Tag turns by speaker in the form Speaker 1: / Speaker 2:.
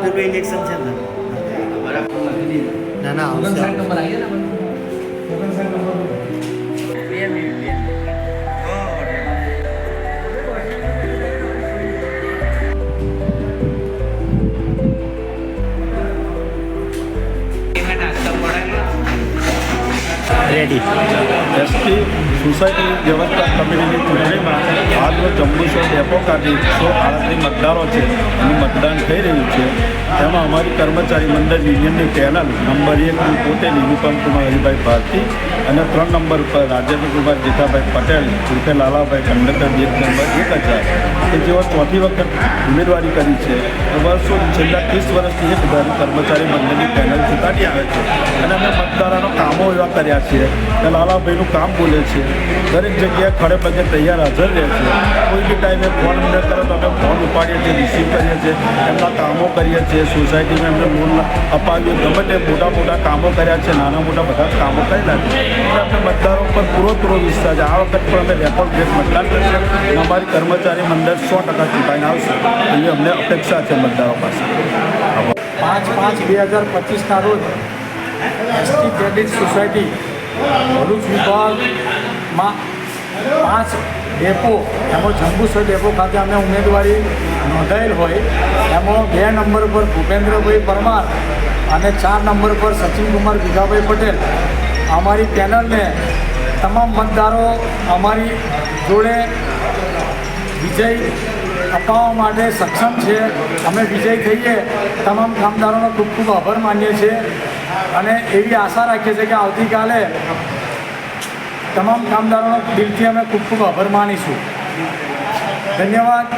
Speaker 1: પેલું ઇલેક્શન છે ને. ના ના આવશે. બે મિનિટ બે રેડી
Speaker 2: સોસાયટી વ્યવસ્થા કમિટીની ચૂંટણીમાં હાલનો જંબુસર ડેપો કાઢી એકસો આડત્રીસ મતદારો છે. એનું મતદાન થઈ રહ્યું છે. તેમાં અમારી કર્મચારી મંડળ યુનિયનની પેનલ નંબર એકની પોતે નિરૂપમ કુમાર હરિભાઈ ભારતી અને ત્રણ નંબર પર રાજેન્દ્ર કુમાર જીતાભાઈ પટેલ, ઉર્ફે લાલાભાઈ કંડક્ટર એક નંબર એક હજાર. કે જેઓ ચોથી વખત ઉમેદવારી કરી છે વર્ષો છેલ્લા ત્રીસ વર્ષથી એક કર્મચારી મંડળની પેનલ ચૂંટાડી આવે છે. અને અમે મતદારોના કામો એવા કર્યા છે કે લાલાભાઈનું કામ બોલે છે. દરેક જગ્યાએ ખડે પગે તૈયાર હાજર રહે છે. કોઈ બી ટાઈમે ફોન ન કરો તો અમે ફોન ઉપાડીએ છીએ રિસીવ કરીએ છીએ, એમના કામો કરીએ છીએ. સોસાયટીમાં એમને લોન અપાવીએ. ગમે તે મોટા મોટા કામો કર્યા છે, નાના મોટા બધા કામો કરેલા છે. એટલે અમને મતદારો પર પૂરો પૂરો વિશ્વાસ છે. આ વખત પણ અમે રેકોર્ડ બ્રેક મતદાન કરશે. અમારી કર્મચારી મંડળ સો ટકા ચૂંટાઈને આવશે. એવી અમને અપેક્ષા છે મતદારો પાસે.
Speaker 3: પાંચ પાંચ બે હજાર પચીસના રોજ એસટી ક્રેડિટ સોસાયટી ભરૂચ વિભાગમાં પાંચ ડેપો, એમાં જંબુસર ડેપો ખાતે અમે ઉમેદવારી નોંધાયેલ હોય. એમાં બે નંબર પર ભૂપેન્દ્રભાઈ પરમાર અને ચાર નંબર પર સચિનકુમાર ભીખાભાઈ પટેલ. અમારી પેનલને તમામ મતદારો અમારી જોડે વિજય અપાવવા માટે સક્ષમ છે. અમે વિજય થઈએ. તમામ કામદારોનો ખૂબ ખૂબ આભાર માનીએ છીએ. અને એવી આશા રાખીએ છીએ કે આવતીકાલે તમામ કામદારોનો દિલથી અમે ખૂબ ખૂબ આભાર માનીશું. ધન્યવાદ.